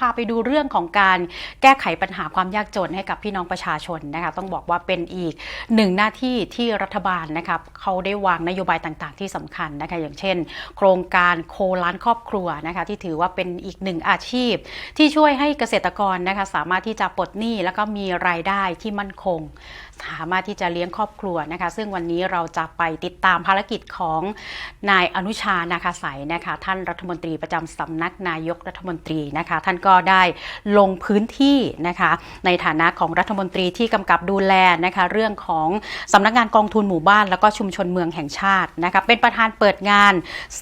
พาไปดูเรื่องของการแก้ไขปัญหาความยากจนให้กับพี่น้องประชาชนนะคะต้องบอกว่าเป็นอีกหนึ่งหน้าที่ที่รัฐบาลนะครับเขาได้วางนโยบายต่างๆ ที่สำคัญนะคะอย่างเช่น โครงการโคล้านครอบครัวนะคะที่ถือว่าเป็นอีกหนึ่งอาชีพ ที่ช่วยให้เกษตรกรนะคะสามารถที่จะปลดหนี้แล้วก็มีรายได้ที่มั่นคง สามารถที่จะเลี้ยงครอบครัวนะคะซึ่งวันนี้เราจะไปติดตามภารกิจของนายอนุชานาคาสายนะคะท่านรัฐมนตรีประจำสำนักนายกรัฐมนตรีนะคะท่านก็ได้ลงพื้นที่นะคะในฐานะของรัฐมนตรีที่กำกับดูแลนะคะเรื่องของสำนักงานกองทุนหมู่บ้านแล้วก็ชุมชนเมืองแห่งชาตินะคะเป็นประธานเปิดงาน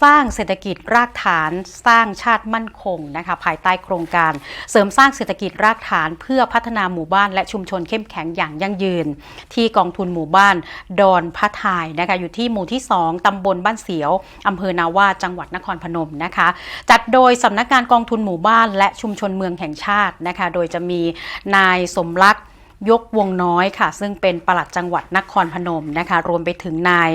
สร้างเศรษฐกิจรากฐานสร้างชาติมั่นคงนะคะภายใต้โครงการ เสริมสร้างเศรษฐกิจรากฐาน เพื่อพัฒนาหมู่บ้านและชุมชนเข้มแข็งอย่างยั่งยืน ที่กองทุนหมู่บ้านดอนพระทายนะคะอยู่ที่หมู่ที่ 2ตำบลบ้านเสียวอำเภอนาวาจังหวัดนครพนมนะคะจัดโดยสำนักงานกองทุนหมู่บ้านและชุมชนเมืองแห่งชาตินะคะ โดยจะมีนายสมรักษ์ ยกวงน้อยค่ะ ซึ่งเป็นปลัดจังหวัดนครพนมนะคะ รวมไปถึงนาย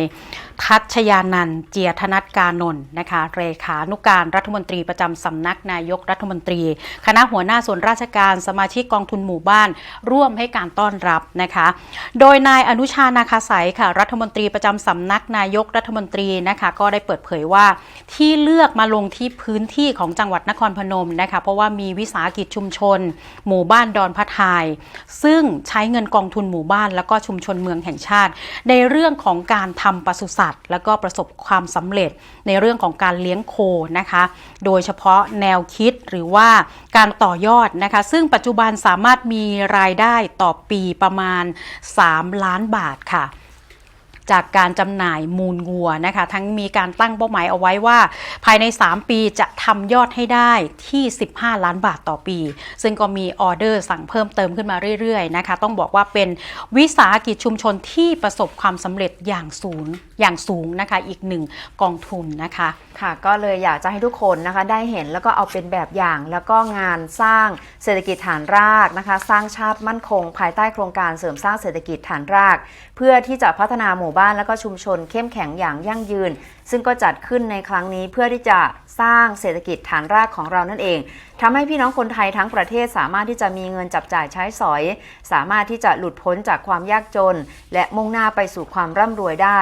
ทัชยานันท์เจียธนัทกานนท์นะคะเรขานุการรัฐมนตรีประจำสำนักนายกรัฐมนตรี คณะหัวหน้าส่วนราชการสมาชิกกองทุนหมู่บ้าน ร่วมให้การต้อนรับนะคะ โดยนายอนุชานาคาสายค่ะ รัฐมนตรีประจำสำนักนายกรัฐมนตรีนะคะ ก็ได้เปิดเผยว่าที่เลือกมาลงที่พื้นที่ของจังหวัดนครพนมนะคะ เพราะว่ามีวิสาหกิจชุมชน หมู่บ้านดอนพะทาย ซึ่งใช้เงินกองทุนหมู่บ้าน แล้วก็ชุมชนเมืองแห่งชาติ ในเรื่องของการทำปศุสัตว์ แล้วก็ประสบความสำเร็จในเรื่องของการเลี้ยงโคนะคะ โดยเฉพาะแนวคิดหรือว่าการต่อยอดนะคะ ซึ่งปัจจุบันสามารถมีรายได้ต่อปีประมาณ 3 ล้านบาทค่ะ จากการจำหน่ายมูลวัวนะคะ ทั้งมีการตั้งเป้าหมายเอาไว้ว่า ภายใน 3 ปีจะทำยอดให้ได้ที่ 15 ล้านบาทต่อปี ซึ่งก็มีออเดอร์สั่งเพิ่มเติมขึ้นมาเรื่อยๆนะคะ ต้องบอกว่าเป็นวิสาหกิจชุมชนที่ประสบความสำเร็จอย่างสูงอย่างสูงนะคะ อีกหนึ่งกองทุนนะคะค่ะ ก็เลยอยากจะให้ทุกคนนะคะได้เห็นแล้วก็เอาเป็นแบบอย่างแล้วก็งานสร้างเศรษฐกิจฐานรากนะคะ สร้างชาติมั่นคง ภายใต้โครงการเสริมสร้างเศรษฐกิจฐานราก เพื่อที่จะพัฒนาหมู่บ้านและก็ชุมชนเข้มแข็งอย่างยั่งยืน ซึ่งก็จัดขึ้นในครั้งนี้เพื่อที่จะสร้างเศรษฐกิจฐานรากของเรานั่นเองทำให้พี่น้องคนไทยทั้งประเทศสามารถที่จะมีเงินจับจ่ายใช้สอย สามารถที่จะหลุดพ้นจากความยากจน และมุ่งหน้าไปสู่ความร่ำรวยได้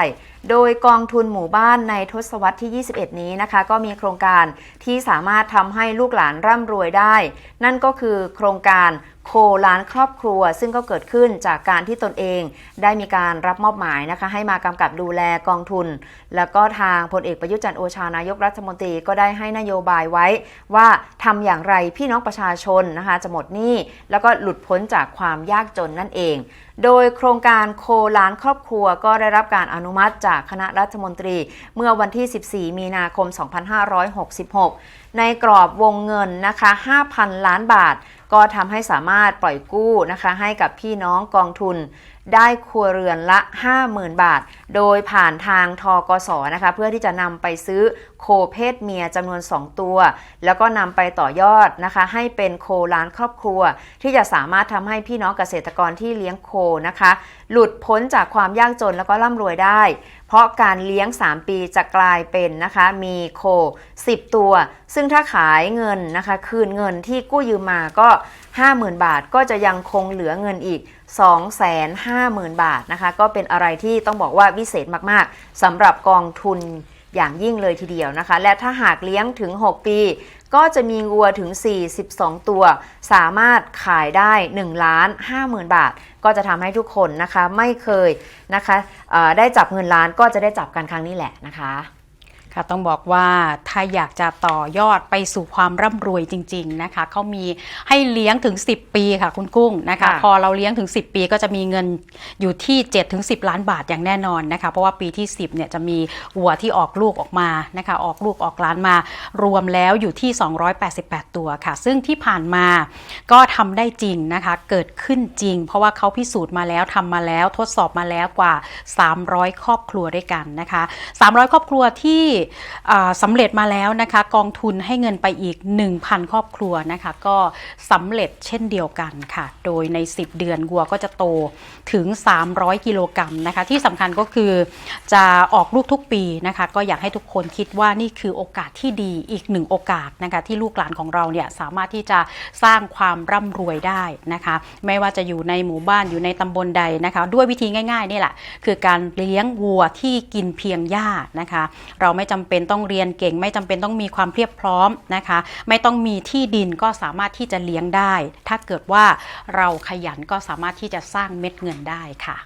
โดยกองทุนหมู่บ้านในทศวรรษที่ 21 นี้นะคะ ก็มีโครงการที่สามารถทำให้ลูกหลานร่ำรวยได้ นั่นก็คือโครงการโคล้านครอบครัว ซึ่งก็เกิดขึ้นจากการที่ตนเอง ได้มีการรับมอบหมายนะคะ ให้มากำกับดูแลกองทุน แล้วก็ทางพลเอกประยุจันทร์โอชานายกรัฐมนตรีก็ได้ให้นโยบายไว้ว่าทำอย่างไรพี่น้องประชาชนนะคะจะหมดหนี้แล้วก็หลุดพ้นจากความยากจนนั่นเอง โดยโครงการโคล้านครอบครัวก็ได้รับการอนุมัติจากคณะรัฐมนตรี เมื่อวันที่ 14 มีนาคม 2566 ในกรอบวงเงินนะคะ 5,000 ล้านบาท ก็ทำให้สามารถปล่อยกู้นะคะให้กับพี่น้องกองทุน ได้ครัวเรือนละ 50,000 บาท โดยผ่านทางทกสนะคะ เพื่อที่จะนำไปซื้อโคเพศเมียจำนวน 2 ตัว แล้วก็นำไปต่อยอดนะคะ ให้เป็นโคล้านครอบครัว ที่จะสามารถทำให้พี่น้องเกษตรกรที่เลี้ยงโคนะคะ หลุดพ้นจากความยากจนแล้วก็ร่ำรวยได้ เพราะการเลี้ยง 3 ปีจะกลายเป็นนะคะ มีโค 10 ตัว ซึ่งถ้าขายเงินนะคะ คืนเงินที่กู้ยืมมาก็ 50,000 บาทก็จะยังคงเหลือเงินอีก 250,000 บาทนะคะ ก็เป็นอะไรที่ต้องบอกว่าวิเศษมากๆสำหรับกองทุนอย่างยิ่งเลยทีเดียวนะคะ และถ้าหากเลี้ยงถึง 6 ปี ก็จะมีวัวถึง 42 ตัว สามารถขายได้1ล้าน50,000 บาท ก็จะทำให้ทุกคนนะคะไม่เคยนะคะได้จับเงินล้านก็จะได้จับกันครั้งนี้แหละนะคะ ค่ะต้องบอกว่าถ้าอยากจะต่อยอดไปสู่ความร่ำรวยจริง ๆนะคะเขามีให้เลี้ยงถึง 10 ปีค่ะคุณกุ้งนะคะค่ะพอเราเลี้ยงถึง 10 ปีก็จะมีเงินอยู่ที่7ถึง10 ล้านบาทอย่างแน่นอนนะคะเพราะว่าปีที่ 10เนี่ยจะมีวัวที่ออกลูกออกมานะคะออกลูกออกล้านมารวมแล้วอยู่ที่ 288 ตัวค่ะ ซึ่งที่ผ่านมาก็ทำได้จริงนะคะเกิดขึ้นจริง เพราะว่าเขาพิสูจน์มาแล้วทำมาแล้วทดสอบมาแล้วกว่า 300 ครอบครัวด้วยกันนะคะ 300 ครอบครัวที่อ่าสำเร็จมาแล้วนะคะ กองทุนให้เงินไปอีก 1,000 ครอบครัวนะคะ ก็สำเร็จเช่นเดียวกันค่ะ โดยใน 10 เดือนวัวก็จะโตถึง 300 กิโลกรัมนะคะ ที่สำคัญก็คือจะออกลูกทุกปีนะคะ ก็อยากให้ทุกคนคิดว่านี่คือโอกาสที่ดีอีกหนึ่งโอกาสนะคะ ที่ลูกหลานของเราเนี่ยสามารถที่จะสร้างความร่ำรวยได้นะคะ ไม่ว่าจะอยู่ในหมู่บ้านอยู่ในตำบลใดนะคะ ด้วยวิธีง่ายๆนี่แหละ คือการเลี้ยงวัวที่กินเพียงหญ้านะคะ เราไม่จำเป็นต้องเรียนเก่ง ไม่จำเป็นต้องมีความเพียบพร้อมนะคะ ไม่ต้องมีที่ดินก็สามารถที่จะเลี้ยงได้ ถ้าเกิดว่าเราขยันก็สามารถที่จะสร้างเม็ดเงินได้ค่ะ